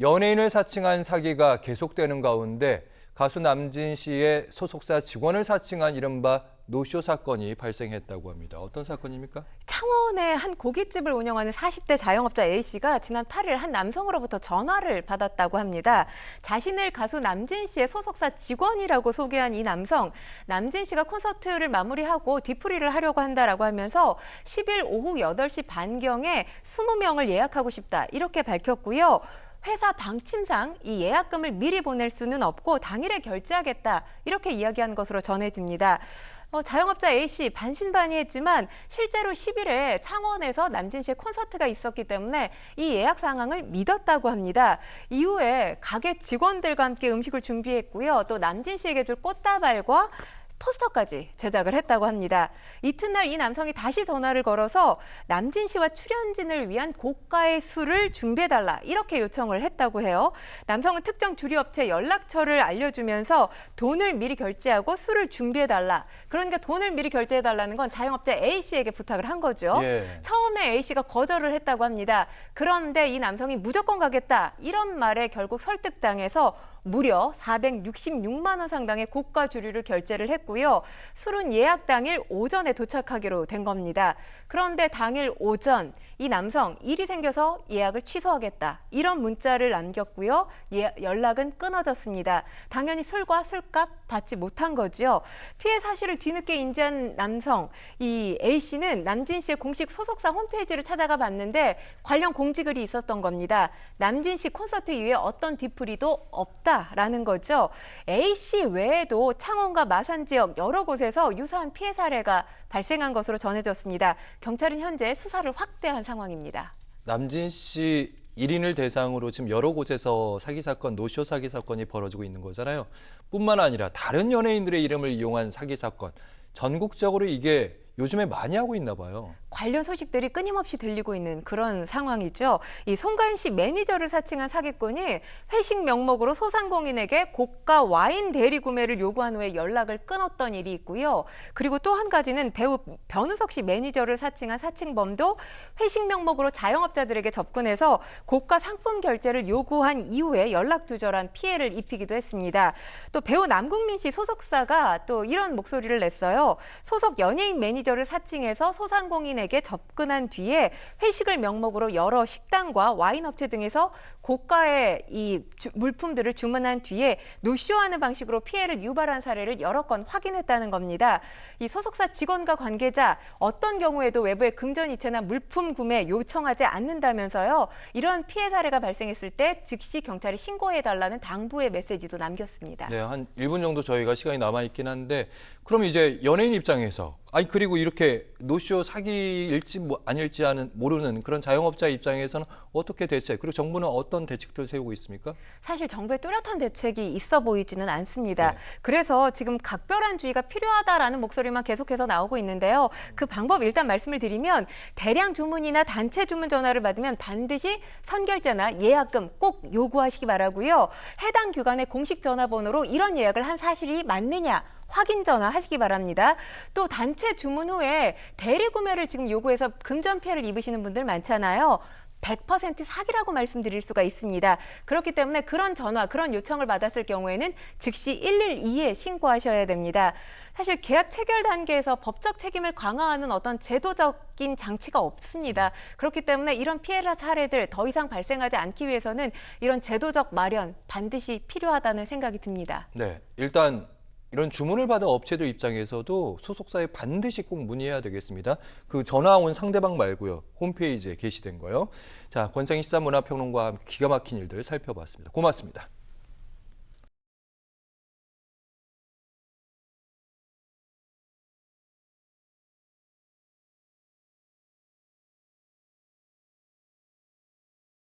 연예인을 사칭한 사기가 계속되는 가운데 가수 남진 씨의 소속사 직원을 사칭한 이른바 노쇼 사건이 발생했다고 합니다. 어떤 사건입니까? 창원의 한 고깃집을 운영하는 40대 자영업자 A씨가 지난 8일 한 남성으로부터 전화를 받았다고 합니다. 자신을 가수 남진 씨의 소속사 직원이라고 소개한 이 남성, 남진 씨가 콘서트를 마무리하고 뒤풀이를 하려고 한다라고 하면서 10일 오후 8시 반경에 20명을 예약하고 싶다 이렇게 밝혔고요. 회사 방침상 이 예약금을 미리 보낼 수는 없고 당일에 결제하겠다 이렇게 이야기한 것으로 전해집니다. 어, 자영업자 A씨 반신반의했지만 실제로 10일에 창원에서 남진 씨의 콘서트가 있었기 때문에 이 예약 상황을 믿었다고 합니다. 이후에 가게 직원들과 함께 음식을 준비했고요. 또 남진 씨에게 줄 꽃다발과 포스터까지 제작을 했다고 합니다. 이튿날 이 남성이 다시 전화를 걸어서 남진 씨와 출연진을 위한 고가의 술을 준비해달라 이렇게 요청을 했다고 해요. 남성은 특정 주류업체 연락처를 알려주면서 돈을 미리 결제하고 술을 준비해달라. 그러니까 돈을 미리 결제해달라는 건 자영업자 A 씨에게 부탁을 한 거죠. 예. 처음에 A 씨가 거절을 했다고 합니다. 그런데 이 남성이 무조건 가겠다 이런 말에 결국 설득당해서 무려 466만 원 상당의 고가 주류를 결제를 했고 요. 술은 예약 당일 오전에 도착하기로 된 겁니다. 그런데 당일 오전 이 남성 일이 생겨서 예약을 취소하겠다 이런 문자를 남겼고요. 예, 연락은 끊어졌습니다. 당연히 술과 술값 받지 못한 거죠. 피해 사실을 뒤늦게 인지한 남성 이 A 씨는 남진 씨의 공식 소속사 홈페이지를 찾아가 봤는데 관련 공지글이 있었던 겁니다. 남진 씨 콘서트 이후에 어떤 뒤풀이도 없다라는 거죠. A 씨 외에도 창원과 마산 지역 여러 곳에서 유사한 피해 사례가 발생한 것으로 전해졌습니다. 경찰은 현재 수사를 확대한 상황입니다. 남진 씨 1인을 대상으로 지금 여러 곳에서 사기 사건, 노쇼 사기 사건이 벌어지고 있는 거잖아요. 뿐만 아니라 다른 연예인들의 이름을 이용한 사기 사건, 전국적으로 이게 요즘에 많이 하고 있나 봐요. 관련 소식들이 끊임없이 들리고 있는 그런 상황이죠. 이 송가인 씨 매니저를 사칭한 사기꾼이 회식 명목으로 소상공인에게 고가 와인 대리 구매를 요구한 후에 연락을 끊었던 일이 있고요. 그리고 또 한 가지는 배우 변우석 씨 매니저를 사칭한 사칭범도 회식 명목으로 자영업자들에게 접근해서 고가 상품 결제를 요구한 이후에 연락 두절한 피해를 입히기도 했습니다. 또 배우 남궁민 씨 소속사가 또 이런 목소리를 냈어요. 소속 연예인 매니저 를 사칭해서 소상공인에게 접근한 뒤에 회식을 명목으로 여러 식당과 와인 업체 등에서 고가의 이 주- 물품들을 주문한 뒤에 노쇼하는 방식으로 피해를 유발한 사례를 여러 건 확인했다는 겁니다. 이 소속사 직원과 관계자 어떤 경우에도 외부의 금전 이체나 물품 구매 요청하지 않는다면서요. 이런 피해 사례가 발생했을 때 즉시 경찰에 신고해 달라는 당부의 메시지도 남겼습니다. 네, 한 1분 정도 저희가 시간이 남아 있긴 한데 그럼 이제 연예인 입장에서 아니 그리고 이렇게 노쇼 사기일지 뭐 아닐지 하는 모르는 그런 자영업자 입장에서는 어떻게 대책 그리고 정부는 어떤 대책들을 세우고 있습니까? 사실 정부의 뚜렷한 대책이 있어 보이지는 않습니다. 네. 그래서 지금 각별한 주의가 필요하다라는 목소리만 계속해서 나오고 있는데요. 그 방법 일단 말씀을 드리면 대량 주문이나 단체 주문 전화를 받으면 반드시 선결제나 예약금 꼭 요구하시기 바라고요. 해당 기관의 공식 전화번호로 이런 예약을 한 사실이 맞느냐 확인 전화 하시기 바랍니다. 또 단체 주문 후에 대리 구매를 지금 요구해서 금전 피해를 입으시는 분들 많잖아요. 100% 사기라고 말씀드릴 수가 있습니다. 그렇기 때문에 그런 전화, 그런 요청을 받았을 경우에는 즉시 112에 신고하셔야 됩니다. 사실 계약 체결 단계에서 법적 책임을 강화하는 어떤 제도적인 장치가 없습니다. 그렇기 때문에 이런 피해 사례들 더 이상 발생하지 않기 위해서는 이런 제도적 마련 반드시 필요하다는 생각이 듭니다. 네, 일단 이런 주문을 받은 업체들 입장에서도 소속사에 반드시 꼭 문의해야 되겠습니다. 그 전화 온 상대방 말고요. 홈페이지에 게시된 거요. 자, 권상희 시사문화평론가와 함께 기가 막힌 일들 살펴봤습니다. 고맙습니다.